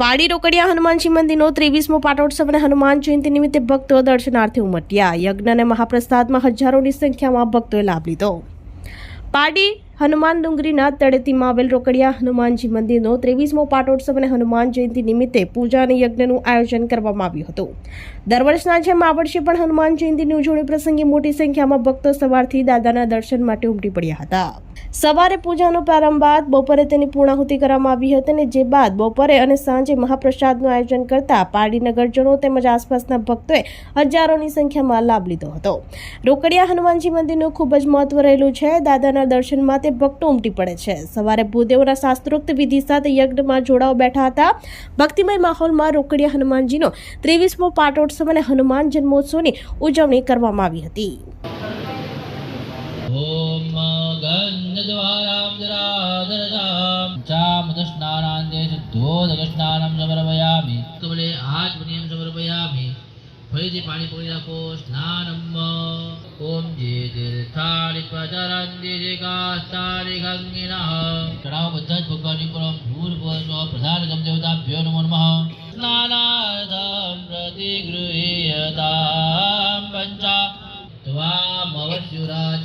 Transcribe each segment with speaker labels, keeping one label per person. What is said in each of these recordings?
Speaker 1: પાડી રોકડિયા હનુમાનજી મંદિરનો ત્રેવીસમો પાટોત્સવ અને હનુમાન જયંતિ નિમિત્તે ભક્તો દર્શનાર્થે ઉમટ્યા. યજ્ઞ અને મહાપ્રસાદમાં હજારોની સંખ્યામાં ભક્તોએ લાભ લીધો. પાડી હનુમાન ડુંગરીના તળેટીમાં આવેલ રોકડિયા હનુમાનજી મંદિરનો ત્રેવીસમો પાટોત્સવ અને હનુમાન જયંતિ નિમિત્તે પૂજા અને યજ્ઞનું આયોજન કરવામાં આવ્યું હતું. દર વર્ષના જેમ આ વર્ષે પણ હનુમાન જયંતિની ઉજવણી પ્રસંગે મોટી સંખ્યામાં ભક્તો સવારથી દાદાના દર્શન માટે ઉમટી પડ્યા હતા. સવારે પૂજાનો પ્રારંભ બાદ બપોરે તેની પૂર્ણાહુતિ કરવામાં આવી હતી અને જે બાદ બપોરે અને સાંજે મહાપ્રસાદનું આયોજન કરતા પારડી નગરજનો તેમજ આસપાસના ભક્તોએ હજારોની સંખ્યામાં લાભ લીધો હતો. રોકડિયા હનુમાનજી મંદિરનું ખૂબ જ મહત્વ રહેલું છે. દાદાના દર્શન માટે ભક્તો ઉમટી પડે છે. સવારે ભૂદેવના શાસ્ત્રોક્ત વિધિ સાથે યજ્ઞમાં જોડાઓ બેઠા હતા. ભક્તિમય માહોલમાં રોકડિયા હનુમાનજીનો ત્રેવીસમો પાટોત્સવ અને હનુમાન જન્મોત્સવની ઉજવણી કરવામાં આવી હતી.
Speaker 2: गन्धद्वारां जराधरतां चामदस्नानान्ते શુદ્ધોદકસ્નાનમ સમર્પયામિ કમલે આત્મનિયમ સમર્પયામિ ફરીથી પાણી પકડી રાખો સ્નાનમ ઓમ જે તીર્થાની પ્રચરંતિ જે કાસ્તાની ગંગિનઃ ચડાવો બધા જ ભગવાનની પર ભૂર્ભુવ પ્રધાન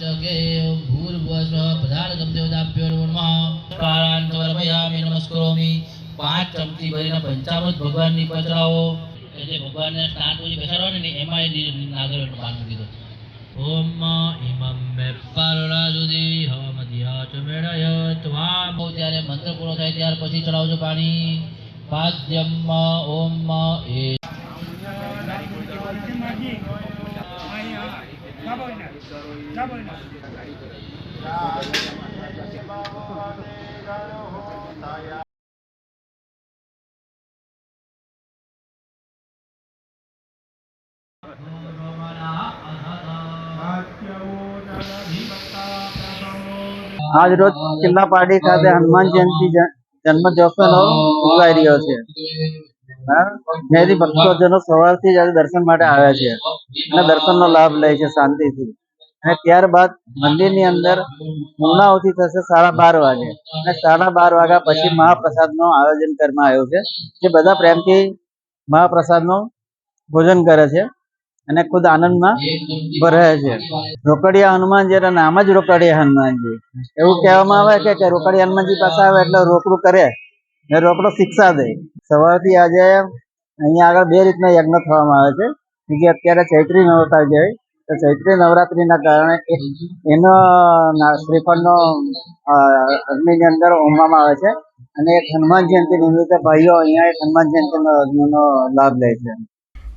Speaker 2: त्वामवत्युराचके ॐ भूर्भुवस्वः प्रधानगं देवताभ्यो नमो नमः कारान् समर्पयामि नमस्करोमि પાંચ ચમચી ભરીને પંચામૃત ભગવાનની પચરાવો એટલે ભગવાનને સ્નાન પૂજી બેસાડો ને એમાં એ નાગરનું પાન મૂકી દો ઓમ ઇમમ મે પારણા સુધી હમદિયા ચ મેળય ત્વા બહુ ત્યારે મંત્ર પૂરો થાય ત્યાર પછી ચડાવજો પાણી પાદ્યમ ઓમ એ
Speaker 3: આજ રોજ કિલ્લા પાડી ખાતે હનુમાન જયંતિ જન્મ જશોનો ઉગાઈ રહ્યો છે. હા? ભક્તોજનો સવારથી જ દર્શન માટે આવ્યા છે અને દર્શનનો લાભ લે છે શાંતિથી. અને ત્યારબાદ મંદિરની અંદર પૂર્ણાહુતિ થશે સાડા બાર વાગે. અને સાડા બાર વાગ્યા પછી મહાપ્રસાદનું આયોજન કરવામાં આવ્યું છે, જે બધા પ્રેમથી મહાપ્રસાદનું ભોજન કરે છે અને ખુદ આનંદમાં ભરે છે. રોકડિયા હનુમાનજી એના નામ જ રોકડિયા હનુમાનજી. એવું કહેવામાં આવે છે કે રોકડિયા હનુમાનજી પાસે આવે એટલે રોકડું કરે, ને રોકડો શિક્ષા દે. સવારથી આજે અહીંયા આગળ બે રીતના યજ્ઞ થવામાં આવે છે. કે અત્યારે ચૈત્રી નવરાત્રી જાય તો ચૈત્રી નવરાત્રીના કારણે એનો શ્રીફળનો અગ્નિની અંદર હોમવામાં આવે છે. અને એક હનુમાન જયંતિ નિમિત્તે ભાઈઓ અહીંયા એક હનુમાન જયંતિનો લાભ લે છે.